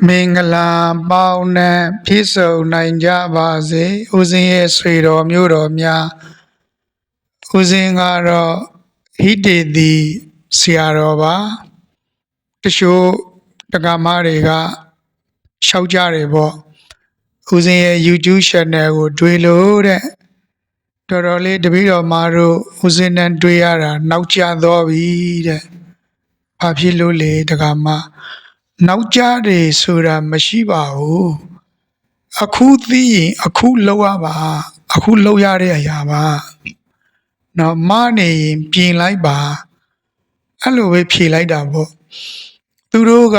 မင်္ဂလာပေါင်းနဲ့ပြည့်စုံနိုင်ကြပါစေဦးဇင်းရဲ့ဆွေတော်မျိုးတော်များဦးဇင်းကတော့ဟိတေတိဆရာတော်ပါတချို့တက္ကမတွေကရှောက်ကြတယ်ပေါ့ဦးဇင်းရဲ့ YouTube channel ကို တွေ့လို့တဲ့တော်တော်လေးတပည့်တော်မာတို့ဦးဇင်းနဲ့တွေ့ရတာနောက်ကျတော့ပြီတဲ့ဘာဖြစ်လို့လဲတက္ကမ နောက်ကြတယ်ဆိုတာမရှိပါဘူးအခုသိရင်အခုလောက်ရပါအခုလောက်ရတဲ့အရာပါနော်မနေရင်ပြင်လိုက်ပါအဲ့လိုပဲဖြေလိုက်တာပေါ့သူတို့က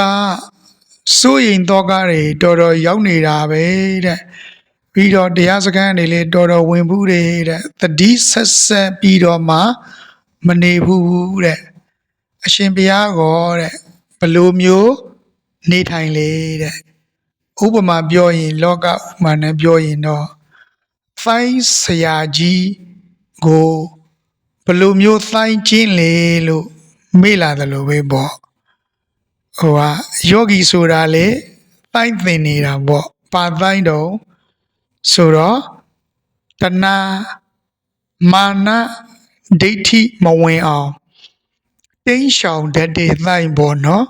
စိုးရင်တော့ကားတွေတော်တော်ရောက်နေတာပဲတဲ့ပြီးတော့တရားစခန်းတွေလေတော်တော်ဝင်ဘူးတဲ့တတိဆက်ဆက်ပြီးတော့မှမနေဘူးတဲ့အရှင်ဘုရားကောတဲ့ဘယ်လိုမျိုး နေထိုင်လေတဲ့ဥပမာပြောရင် လောကဥပမာနဲ့ပြောရင်တော့ဖိုင်းဆရာကြီးကိုဘယ်လိုမျိုးဖိုင်းချင်းလေလို့မေ့လာတယ်လို့ပဲပေါ့ဟိုကယောဂီဆိုတာလေဖိုင်းသင်နေတာပေါ့ပါဖိုင်းတော့ဆိုတော့တဏမာနဒိဋ္ဌိမဝင်အောင်တင်းရှောင်တတ်တဲ့ဖိုင်းပေါ့နော်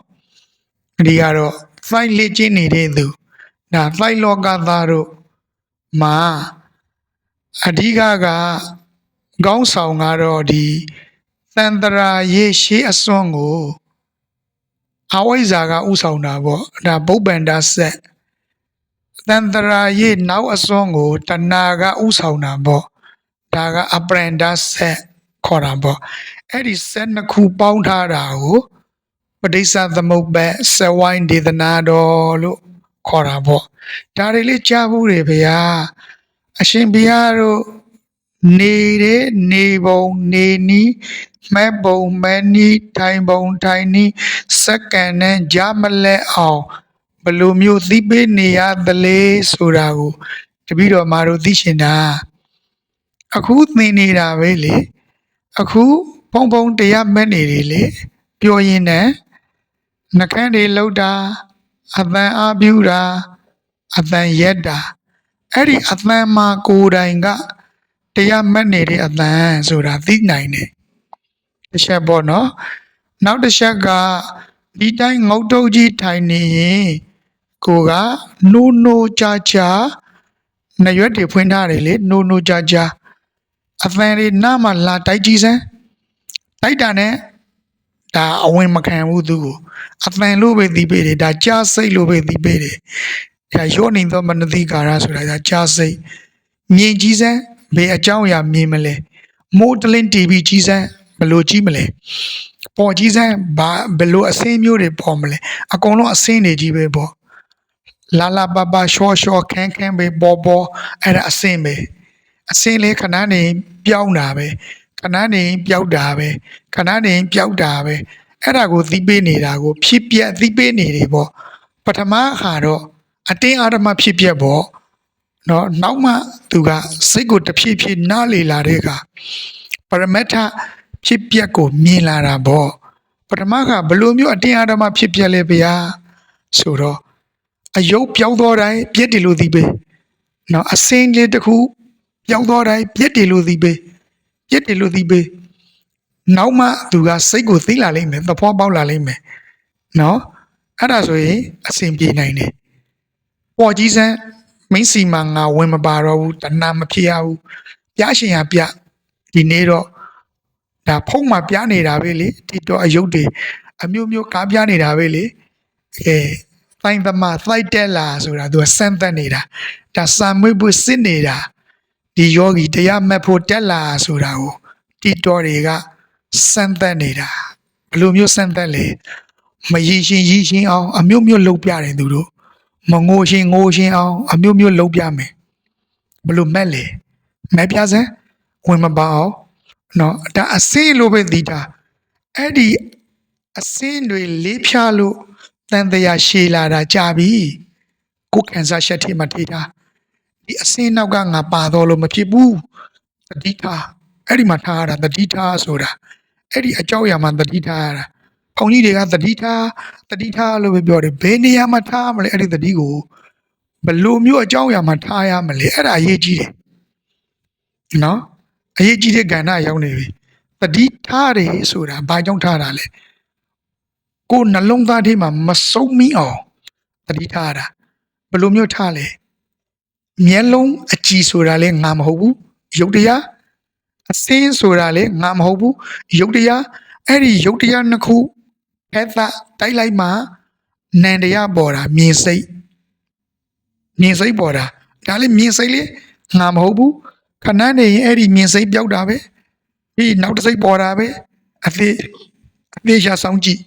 ဒီကတော့ဖိုင်လေ့ကျင့်နေတဲ့သူဒါဖိုင်လောကသားတို့မှာအဓိကကကောင်းဆောင်ကတော့ဒီသန္တရာရေရှေးအစွန်းကိုအဝိဇ္ဇာကဥဆောင်တာပေါ့ဒါပုပ္ပန္ဒဆက်သန္တရာရေနောက်အစွန်းကိုတဏှာကဥဆောင်တာပေါ့ဒါကအပရန္ဒဆက်ခေါ်တာပေါ့အဲ့ဒီဆက်နှစ်ခုပေါင်းထားတာကို ပဋိစ္စသမုပ္ပါဆဝိုင်းဒေသနာတော်လို့ခေါ်တာပေါ့ဒါတွေလေးကြားဘူးတွေဗျာအရှင်ဘုရားတို့နေတဲ့နေပုံနေနီးမဲပုံမဲနီးထိုင်ပုံထိုင်နီးစက္ကန့်နဲ့ကြားမလဲအောင်ဘယ်လိုမျိုးသိပေးနေရသလဲဆိုတာကိုတပည့်တော်မာတို့သိရှင်တာအခုသင်နေတာပဲလေအခုဖုံဖုံတရားမဲ့နေတယ်လေပြောရင်းနဲ့ နှကန်းတွေလှုပ်တာအတန်အားပြူတာအတန်ရက်တာအဲ့ဒီအတန်မှာကိုယ်တိုင်ကတရားမှတ်နေတဲ့အတန်ဆိုတာသိနိုင်တယ်တစ်ချက်ပေါ့နော်နောက်တစ်ချက်ကဒီတိုင်းငုတ်တုတ်ကြီးထိုင်နေရင်ကိုကနိုးနိုးကြကြနှရွက်တွေဖွင့်ထားတယ်လေနိုးနိုးကြကြအတန်တွေနားမှာလာတိုက်ကြည့်စမ်းတိုက်တာနဲ့ ဒါအဝင်မခံဘူးသူကိုအတန်လို့ပဲသိပေတယ်ဒါကြားစိတ်လို့ပဲသိပေတယ်ဒါရောနေသောမနတိကာရဆိုတာဒါကြားစိတ်မြင်ကြီးစမ်းဘယ်အကြောင်းအရာမြင်မလဲမိုးတလင်းတီဗီကြီးစမ်းဘယ်လိုကြီးမလဲပေါ်ကြီးစမ်းဘာဘယ်လိုအစင်းမျိုးတွေပေါ်မလဲအကုန်လုံးအစင်းတွေကြီးပဲပေါ့လာလာပပရှော့ရှော့ခန်းခန်းပဲပေါ်ပေါ်အဲ့ဒါအစင်းပဲအစင်းလေးခဏနေပြောင်းတာပဲ ခဏနေပြောက်တာပဲခဏနေပြောက်တာပဲအဲ့ဒါကိုသိပေးနေတာကို ဖြစ်ပြက်သိပေးနေတယ်ပေါ့ပထမအခါတော့အတင်းအာရမဖြစ်ပြက်ပေါ့နော်နောက်မှသူကစိတ်ကိုတဖြည်းဖြည်းနားလေလာတဲ့အခါပရမတ္ထဖြစ်ပြက်ကိုမြင်လာတာပေါ့ပထမကဘယ်လိုမျိုးအတင်းအာရမဖြစ်ပြက်လဲဗျာဆိုတော့အယုတ်ပြောင်းသောတိုင်းပြက်တယ်လို့သိပေးနော်အစင်းလေးတစ်ခုပြောင်းသောတိုင်းပြက်တယ်လို့သိပေး ပြက်တယ်လို့သိပေးနောက်မှသူကစိတ်ကိုသိလာလိမ့်မယ်သဘောပေါက်လာလိမ့်မယ်နော်အဲ့ဒါဆိုရင်အဆင်ပြေနိုင်တယ်ပေါ်ကြီးစမ်းမင်းစီမံငါဝင်မပါတော့ဘူးတဏမဖြစ်ရဘူးပြရှင်ရပြဒီနေ့တော့ဒါဖုံးမှာပြနေတာပဲလေဒီတော့အယုတ်တွေအမျိုးမျိုးကားပြနေတာပဲလေအဲတိုင်းသမားသိုက်တက်လာဆိုတာသူကစမ်းသက်နေတာဒါစာမွေးဖို့စစ်နေတာ ဒီယောဂီတရားမဲ့ဖို့တက်လာဆိုတာကိုတီတော်တွေကစမ်းသက်နေတာဘယ်လိုမျိုးစမ်းသက်လဲမရည်ရှင်ရည်ရှင်အောင် အမျိုးမျိုးလုပ်ပြတယ်သူတို့မငိုရှင်ငိုရှင်အောင် အမျိုးမျိုးလုပ်ပြမယ်ဘယ်လိုမဲ့လဲမဲ့ပြစမ်းဝင်မပါအောင်နော်ဒါအစင်းလိုပဲသိတာအဲ့ဒီအစင်းတွေလေးဖြားလို့တန်တရားရှည်လာတာကြာပြီကိုယ်ကန်စားရှက်ထိမှထိတာ ဒီအစင်းနောက်ကငါပါတော့လို့မဖြစ်ဘူးတတိထားအဲ့ဒီမှာထားရတာတတိထားဆိုတာအဲ့ဒီအကြောက်အရာမှာတတိထားရတာဘုန်းကြီးတွေကတတိထားတတိထားလို့ပဲပြောတယ်ဘယ်နေရာမှာထားမလဲအဲ့ဒီတတိကိုဘယ်လိုမျိုးအကြောင်းအရာမှာထားရမလဲအဲ့ဒါအရေးကြီးတယ်နော်အရေးကြီးတဲ့ကဏ္ဍရောက်နေပြီတတိထားတယ်ဆိုတာဘာကြောင့်ထားတာလဲကိုယ်နှလုံးသားထဲမှာမဆုံးမိအောင်တတိထားတာဘယ်လိုမျိုးထားလဲ မျက်လုံးအကြည်ဆိုတာလဲငါမဟုတ်ဘူးရုပ်တရားအစင်းဆိုတာလဲငါမဟုတ်ဘူးရုပ်တရားအဲ့ဒီရုပ်တရားနှစ်ခုဖက်သက်တိုက်လိုက်မှနန္တရားပေါ်တာမြင်စိတ်မြင်စိတ်ပေါ်တာဒါလည်းမြင်စိတ်လေငါမဟုတ်ဘူးခဏနေရင်အဲ့ဒီမြင်စိတ်ပြောက်တာပဲပြီးနောက်တစ်စိတ်ပေါ်တာပဲအသေးအသေးရှာဆောင်ကြည့်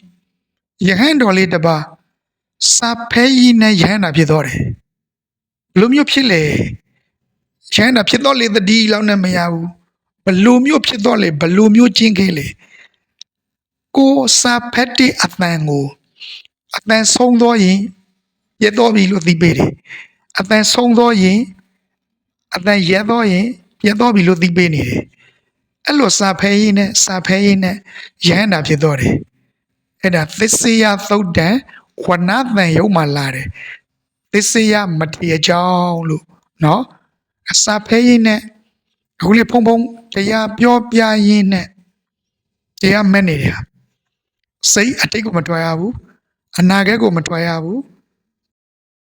ယဟန်တော်လေးတစ်ပါးစာဖဲကြီးနဲ့ယဟန်တာဖြစ်သွားတယ်ဘယ် လိုမျိုးဖြစ်လဲယဟန်တာဖြစ်တော့လေတတိလောက်နဲ့မရဘူးဘယ်လိုမျိုးဖြစ်တော့လေဘယ်လိုမျိုးကျင်းခဲလေကိုစာဖက်တဲ့အတန်ကိုအတန်ဆုံးသောရင်ရတော့ပြီလို့သိပေတယ်အတန်ဆုံးသောရင်အတန်ရတော့ရင်ရတော့ပြီလို့သိပေနေတယ်အဲ့လိုစာဖဲရင်နဲ့စာဖဲရင်နဲ့ရဟန္တာဖြစ်တော့တယ်အဲ့ဒါသစ္စယသုတ်တံဝနတန်ယုံမှလာတယ် သစ္စယမထေအကြောင်းလို့နော်အစာဖဲရင်းနဲ့အခုလေဖုံဖုံတရားပြောပြရင်းနဲ့တရားမဲ့နေတယ်စိတ်အတိတ်ကိုမတွာရဘူးအနာဂတ်ကိုမတွာရဘူး